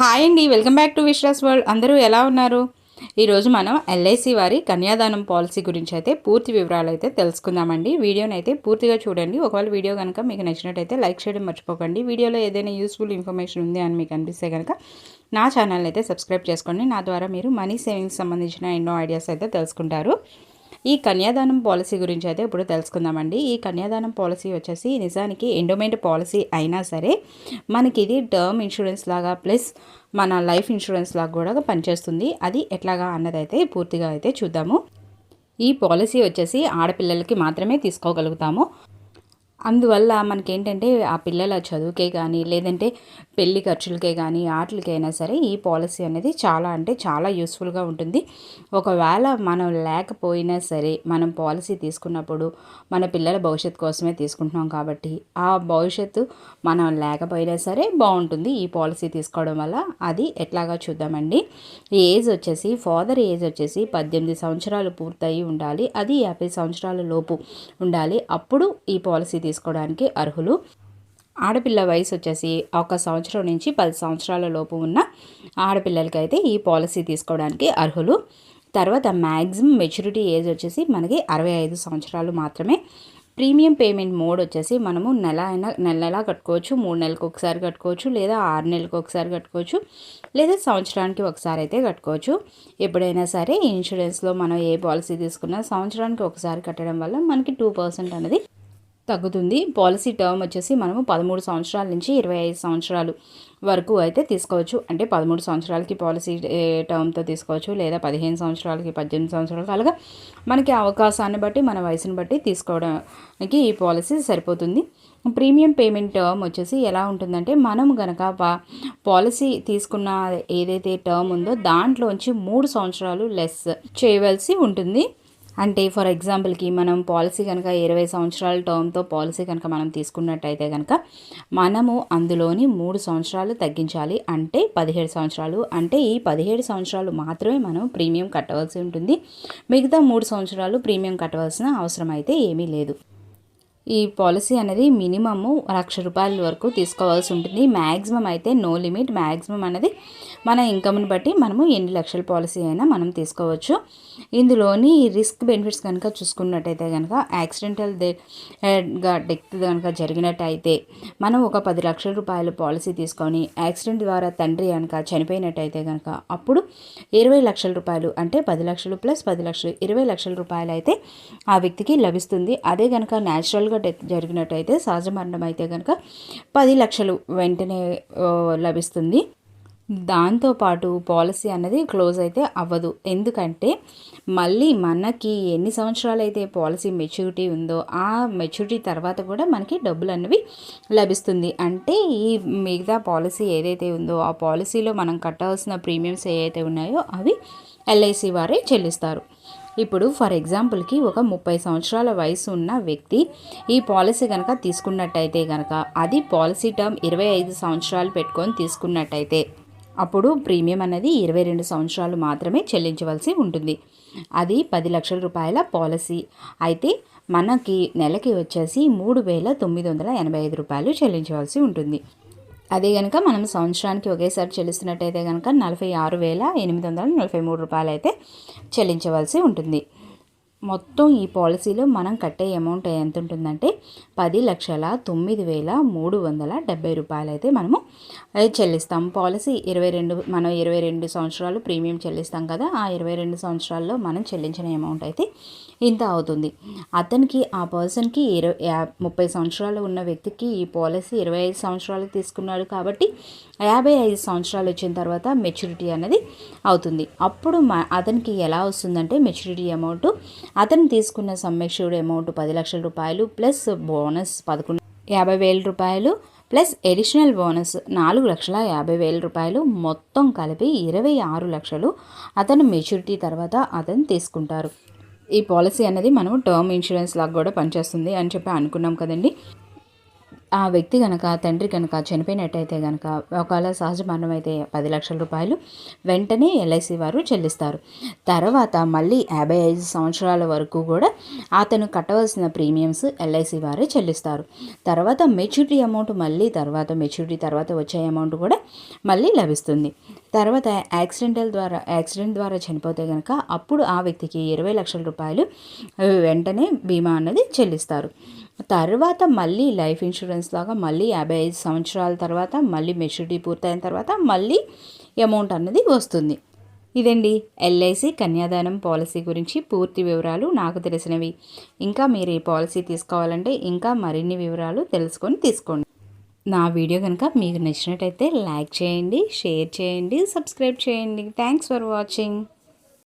Hi అండి welcome back to Vishwas world. అందరూ ఎలా ఉన్నారు? ఈరోజు మనం ఎల్ఐసి వారి కన్యాదానం పాలసీ గురించి అయితే పూర్తి వివరాలు అయితే తెలుసుకుందామండి. వీడియోని అయితే పూర్తిగా చూడండి. ఒకవేళ వీడియో కనుక మీకు నచ్చినట్టయితే లైక్ చేయడం మర్చిపోకండి. వీడియోలో ఏదైనా యూస్ఫుల్ ఇన్ఫర్మేషన్ ఉంది అని మీకు అనిపిస్తే కనుక నా ఛానల్ అయితే సబ్స్క్రైబ్ చేసుకోండి. నా ద్వారా మీరు మనీ సేవింగ్స్ సంబంధించిన ఎన్నో ఐడియాస్ అయితే తెలుసుకుంటారు. ఈ కన్యాదానం పాలసీ గురించి అయితే ఇప్పుడు తెలుసుకుందామండి. ఈ కన్యాదానం పాలసీ వచ్చేసి నిజానికి ఎండోమెంట్ పాలసీ అయినా సరే మనకి ఇది టర్మ్ ఇన్సూరెన్స్ లాగా ప్లస్ మన లైఫ్ ఇన్సూరెన్స్ లాగా కూడా పనిచేస్తుంది. అది ఎట్లాగా అన్నదైతే పూర్తిగా అయితే చూద్దాము. ఈ పాలసీ వచ్చేసి ఆడపిల్లలకి మాత్రమే తీసుకోగలుగుతాము. అందువల్ల మనకేంటంటే ఆ పిల్లల చదువుకే కానీ లేదంటే పెళ్ళి ఖర్చులకే కానీ వాటికైనా సరే ఈ పాలసీ అనేది చాలా అంటే చాలా యూస్ఫుల్గా ఉంటుంది. ఒకవేళ మనం లేకపోయినా సరే మనం పాలసీ తీసుకున్నప్పుడు మన పిల్లల భవిష్యత్తు కోసమే తీసుకుంటున్నాం కాబట్టి ఆ భవిష్యత్తు మనం లేకపోయినా సరే బాగుంటుంది ఈ పాలసీ తీసుకోవడం వల్ల. అది ఎట్లాగా చూద్దామండి? ఏజ్ వచ్చేసి ఫాదర్ ఏజ్ వచ్చేసి పద్దెనిమిది సంవత్సరాలు పూర్తయి ఉండాలి. అది యాభై సంవత్సరాల లోపు ఉండాలి. అప్పుడు ఈ పాలసీ తీసుకోవడానికి అర్హులు. ఆడపిల్ల వయసు వచ్చేసి ఒక సంవత్సరం నుంచి పది సంవత్సరాల లోపు ఉన్న ఆడపిల్లలకైతే ఈ పాలసీ తీసుకోవడానికి అర్హులు. తర్వాత మ్యాక్సిమం మెచ్యూరిటీ ఏజ్ వచ్చేసి మనకి అరవై ఐదు సంవత్సరాలు మాత్రమే. ప్రీమియం పేమెంట్ మోడ్ వచ్చేసి మనము నెల అయినా నెల నెల కట్టుకోవచ్చు. మూడు నెలలకు ఒకసారి కట్టుకోవచ్చు లేదా ఆరు నెలలకు ఒకసారి కట్టుకోవచ్చు లేదా సంవత్సరానికి ఒకసారి అయితే కట్టుకోవచ్చు. ఎప్పుడైనా సరే ఇన్సూరెన్స్లో మనం ఏ పాలసీ తీసుకున్నా సంవత్సరానికి ఒకసారి కట్టడం వల్ల మనకి టూ పర్సెంట్ అనేది తగ్గుతుంది. పాలసీ టర్మ్ వచ్చేసి మనము పదమూడు సంవత్సరాల నుంచి ఇరవై ఐదు సంవత్సరాలు వరకు అయితే తీసుకోవచ్చు. అంటే పదమూడు సంవత్సరాలకి పాలసీ టర్మ్తో తీసుకోవచ్చు. లేదా పదిహేను సంవత్సరాలకి పద్దెనిమిది సంవత్సరాలకి అలాగా మనకి అవకాశాన్ని బట్టి మన వయసును బట్టి తీసుకోవడానికి ఈ పాలసీ సరిపోతుంది. ప్రీమియం పేమెంట్ టర్మ్ వచ్చేసి ఎలా ఉంటుందంటే మనం గనక పాలసీ తీసుకున్న ఏదైతే టర్మ్ ఉందో దాంట్లోంచి మూడు సంవత్సరాలు లెస్ చేయవలసి ఉంటుంది. అంటే ఫర్ ఎగ్జాంపుల్కి మనం పాలసీ కనుక ఇరవై సంవత్సరాల టర్మ్తో పాలసీ కనుక మనం తీసుకున్నట్టయితే కనుక మనము అందులోని మూడు సంవత్సరాలు తగ్గించాలి. అంటే పదిహేడు సంవత్సరాలు. అంటే ఈ పదిహేడు సంవత్సరాలు మాత్రమే మనం ప్రీమియం కట్టవలసి ఉంటుంది. మిగతా మూడు సంవత్సరాలు ప్రీమియం కట్టవలసిన అవసరం అయితే ఏమీ లేదు. ఈ పాలసీ అనేది మినిమము లక్ష రూపాయల వరకు తీసుకోవాల్సి ఉంటుంది. మ్యాక్సిమం అయితే నో లిమిట్. మ్యాక్సిమం అనేది మన ఇన్కమ్ని బట్టి మనము ఎన్ని లక్షల పాలసీ అయినా మనం తీసుకోవచ్చు. ఇందులోని రిస్క్ బెనిఫిట్స్ కనుక చూసుకున్నట్టయితే కనుక యాక్సిడెంటల్గా డెత్ కనుక జరిగినట్టయితే మనం ఒక పది లక్షల రూపాయల పాలసీ తీసుకొని యాక్సిడెంట్ ద్వారా తండ్రి కనుక చనిపోయినట్టయితే కనుక అప్పుడు ఇరవై లక్షల రూపాయలు అంటే పది లక్షలు ప్లస్ పది లక్షలు ఇరవై లక్షల రూపాయలు అయితే ఆ వ్యక్తికి లభిస్తుంది. అదే కనుక న్యాచురల్గా జరిగినట్టయితే సహజ మరణం అయితే కనుక పది లక్షలు వెంటనే లభిస్తుంది. దాంతోపాటు పాలసీ అన్నది క్లోజ్ అయితే అవ్వదు. ఎందుకంటే మళ్ళీ మనకి ఎన్ని సంవత్సరాలు అయితే పాలసీ మెచ్యూరిటీ ఉందో ఆ మెచ్యూరిటీ తర్వాత కూడా మనకి డబ్బులు అనేవి లభిస్తుంది. అంటే ఈ మిగతా పాలసీ ఏదైతే ఉందో ఆ పాలసీలో మనం కట్టాల్సిన ప్రీమియంస్ ఏవైతే ఉన్నాయో అవి ఎల్ఐసి వారే చెల్లిస్తారు. ఇప్పుడు ఫర్ ఎగ్జాంపుల్కి ఒక ముప్పై సంవత్సరాల వయసు ఉన్న వ్యక్తి ఈ పాలసీ కనుక తీసుకున్నట్టయితే కనుక అది పాలసీ టర్మ్ ఇరవై ఐదు సంవత్సరాలు పెట్టుకొని తీసుకున్నట్టయితే అప్పుడు ప్రీమియం అనేది ఇరవై రెండు సంవత్సరాలు మాత్రమే చెల్లించవలసి ఉంటుంది. అది పది లక్షల రూపాయల పాలసీ. అయితే మనకి నెలకి వచ్చేసి మూడు వేల తొమ్మిది వందల ఎనభై ఐదు రూపాయలు చెల్లించవలసి ఉంటుంది. అదే కనుక మనం సంవత్సరానికి ఒకేసారి చెల్లిస్తున్నట్టయితే కనుక నలభై ఆరు వేల ఎనిమిది వందల నలభై మూడు రూపాయలు అయితే చెల్లించవలసి ఉంటుంది. మొత్తం ఈ పాలసీలో మనం కట్టే అమౌంట్ ఎంత ఉంటుందంటే పది లక్షల తొమ్మిది వేల మూడు వందల డెబ్బై రూపాయలు అయితే మనము చెల్లిస్తాం. పాలసీ ఇరవై రెండు మనం ఇరవై రెండు సంవత్సరాలు ప్రీమియం చెల్లిస్తాం కదా ఆ ఇరవై రెండు సంవత్సరాల్లో మనం చెల్లించిన అమౌంట్ అయితే ఇంత అవుతుంది. అతనికి ఆ పర్సన్కి ఇరవై ముప్పై సంవత్సరాలు ఉన్న వ్యక్తికి ఈ పాలసీ ఇరవై ఐదు సంవత్సరాలు తీసుకున్నాడు కాబట్టి యాభై ఐదు సంవత్సరాలు వచ్చిన తర్వాత మెచ్యూరిటీ అనేది అవుతుంది. అప్పుడు అతనికి ఎలా వస్తుందంటే మెచ్యూరిటీ అమౌంట్ అతను తీసుకున్న సమ్మెష్యూర్డ్ అమౌంట్ పది లక్షల రూపాయలు ప్లస్ బోనస్ పదకొండు యాభై వేల రూపాయలు ప్లస్ ఎడిషనల్ బోనస్ నాలుగు లక్షల యాభై వేల రూపాయలు. మొత్తం కలిపి ఇరవై ఆరు లక్షలు అతను మెచ్యూరిటీ తర్వాత అతను తీసుకుంటారు. ఈ పాలసీ అనేది మనం టర్మ్ ఇన్సూరెన్స్ లాగా కూడా పనిచేస్తుంది అని చెప్పి అనుకున్నాం కదండి. ఆ వ్యక్తి కనుక తండ్రి కనుక చనిపోయినట్టయితే కనుక ఒకవేళ సహజ మరణం అయితే పది లక్షల రూపాయలు వెంటనే ఎల్ఐసి వారు చెల్లిస్తారు. తర్వాత మళ్ళీ యాభై ఐదు సంవత్సరాల వరకు కూడా అతను కట్టవలసిన ప్రీమియమ్స్ ఎల్ఐసి వారే చెల్లిస్తారు. తర్వాత మెచ్యూరిటీ అమౌంట్ మళ్ళీ తర్వాత మెచ్యూరిటీ తర్వాత వచ్చే అమౌంట్ కూడా మళ్ళీ లభిస్తుంది. తర్వాత యాక్సిడెంటల్ ద్వారా యాక్సిడెంట్ ద్వారా చనిపోతే కనుక అప్పుడు ఆ వ్యక్తికి ఇరవై లక్షల రూపాయలు వెంటనే బీమా అన్నది చెల్లిస్తారు. తర్వాత మళ్ళీ లైఫ్ ఇన్సూరెన్స్ లాగా మళ్ళీ యాభై ఐదు సంవత్సరాల తర్వాత మళ్ళీ మెచ్యూరిటీ పూర్తయిన తర్వాత మళ్ళీ అమౌంట్ అన్నది వస్తుంది. ఇదండి ఎల్ఐసి కన్యాదానం పాలసీ గురించి పూర్తి వివరాలు నాకు తెలిసినవి. ఇంకా మీరు ఈ పాలసీ తీసుకోవాలంటే ఇంకా మరిన్ని వివరాలు తెలుసుకొని తీసుకోండి. నా వీడియో కనుక మీకు నచ్చినట్టయితే లైక్ చేయండి షేర్ చేయండి సబ్స్క్రైబ్ చేయండి. Thanks for watching.